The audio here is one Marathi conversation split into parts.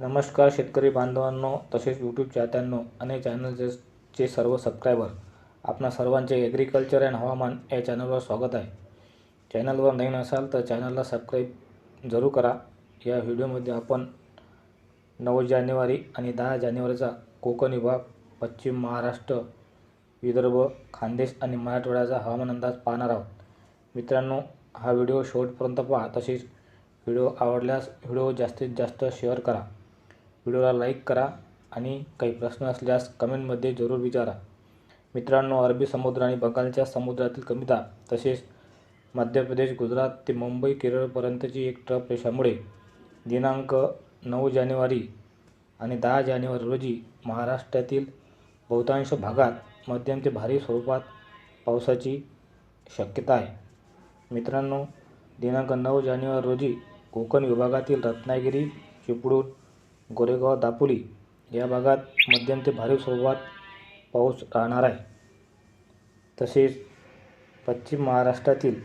नमस्कार शेतकरी बांधवांनो तसेच यूट्यूब चाहत्यांनो आणि चॅनलचे सर्व सबस्क्रायबर आपणा सर्वांचे ॲग्रिकल्चर अँड हवामान या चॅनलवर स्वागत आहे. चॅनलवर नवीन असाल तर चॅनलला सबस्क्राईब जरूर करा. या व्हिडिओमध्ये आपण नऊ जानेवारी आणि दहा जानेवारीचा कोकण विभाग पश्चिम महाराष्ट्र विदर्भ खानदेश आणि मराठवाड्याचा हवामान अंदाज पाहणार आहोत. मित्रांनो हा व्हिडिओ शेवटपर्यंत पहा. तसेच व्हिडिओ आवडल्यास व्हिडिओ जास्तीत जास्त शेअर करा. व्हिडिओला लाईक करा आणि काही प्रश्न असल्यास कमेंटमध्ये जरूर विचारा. मित्रांनो अरबी समुद्र आणि बंगालच्या समुद्रातील कमी तसेच मध्य प्रदेश गुजरात ते मुंबई केरळपर्यंतची एक ट्रप रेषामुळे दिनांक नऊ जानेवारी आणि दहा जानेवारी रोजी महाराष्ट्रातील बहुतांश भागात मध्यम ते भारी स्वरूपात पावसाची शक्यता आहे. मित्रांनो दिनांक नऊ जानेवारी रोजी कोकण विभागातील रत्नागिरी चिपळूण गोरेगाव दापोली या भागात मध्यम ते भारी स्वरूपात पाऊस राहणार आहे. तसेच पश्चिम महाराष्ट्रातील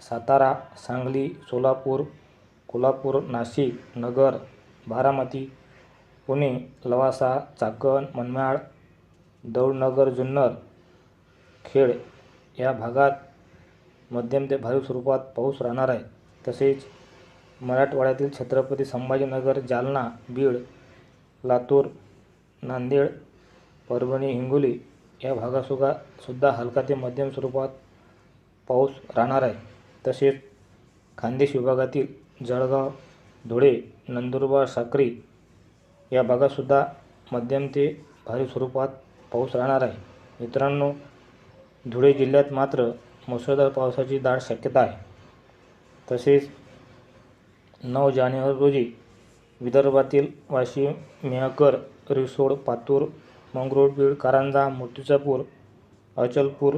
सातारा सांगली सोलापूर कोल्हापूर नाशिक नगर बारामती पुणे लवासा चाकण मनमाड दौडनगर जुन्नर खेड या भागात मध्यम ते भारी स्वरूपात पाऊस राहणार आहे. तसेच मराठवाड्यातील छत्रपती संभाजीनगर जालना बीड लातूर नांदेड परभणी हिंगोली या भागासुद्धा सुद्धा हलका ते मध्यम स्वरूपात पाऊस राहणार आहे. तसेच खानदेश विभागातील जळगाव धुळे नंदुरबार साक्री या भागातसुद्धा मध्यम ते भारी स्वरूपात पाऊस राहणार आहे. मित्रांनो धुळे जिल्ह्यात मात्र मुसळधार पावसाची दाट शक्यता आहे. तसेच नऊ जानेवारी रोजी विदर्भातील वाशिम मेहकर रिसोड पातूर मंगरुळपीर कारंजा मूर्तिजापूर अचलपूर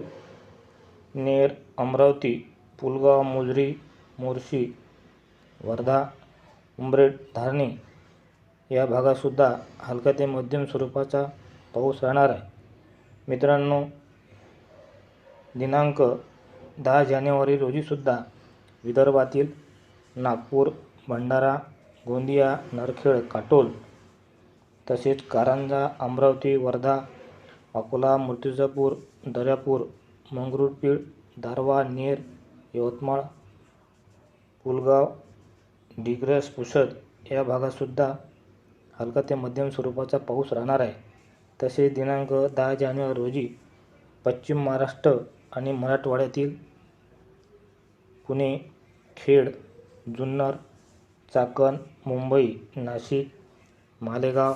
नेर अमरावती पुलगाव मुजरी मोर्शी वर्धा उमरेड धारणी या भागातसुद्धा हलका ते मध्यम स्वरूपाचा पाऊस राहणार आहे. मित्रांनो दिनांक दहा जानेवारी रोजीसुद्धा विदर्भातील नागपूर भंडारा गोंदिया नरखेळ काटोल तसेच कारंजा अमरावती वर्धा अकोला मूर्तिजापूर दर्यापूर मंगरुळपीर दारवा नेर यवतमाळ पुलगाव डिग्रस पुसद या भागातसुद्धा हलका ते मध्यम स्वरूपाचा पाऊस राहणार आहे. तसेच दिनांक दहा जानेवारी रोजी पश्चिम महाराष्ट्र आणि मराठवाड्यातील पुणे खेड जुन्नर चाकण मुंबई नाशिक मालेगाव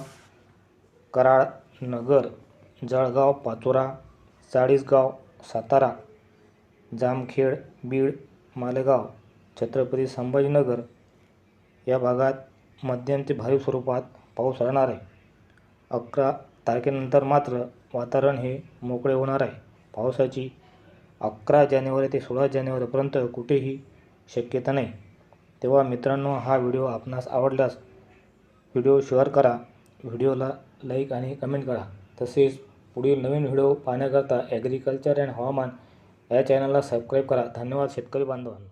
कराड नगर जळगाव पाचोरा चाळीसगाव सातारा जामखेड बीड मालेगाव छत्रपती संभाजीनगर या भागात मध्यम ते भारी स्वरूपात पाऊस राहणार आहे. अकरा तारखेनंतर मात्र वातावरण हे मोकळे होणार आहे. पावसाची अकरा जानेवारी ते सोळा जानेवारीपर्यंत कुठेही शक्यता नाही. तेव्हा मित्रांनो हा व्हिडिओ आपणास आवडल्यास व्हिडिओ शेअर करा व्हिडिओला लाईक आणि कमेंट करा. तसेच पुढील नवीन व्हिडिओ पाहण्याकरता ॲग्रिकल्चर अँड हवामान या चॅनलला सबस्क्राईब करा. धन्यवाद शेतकरी बांधवांना.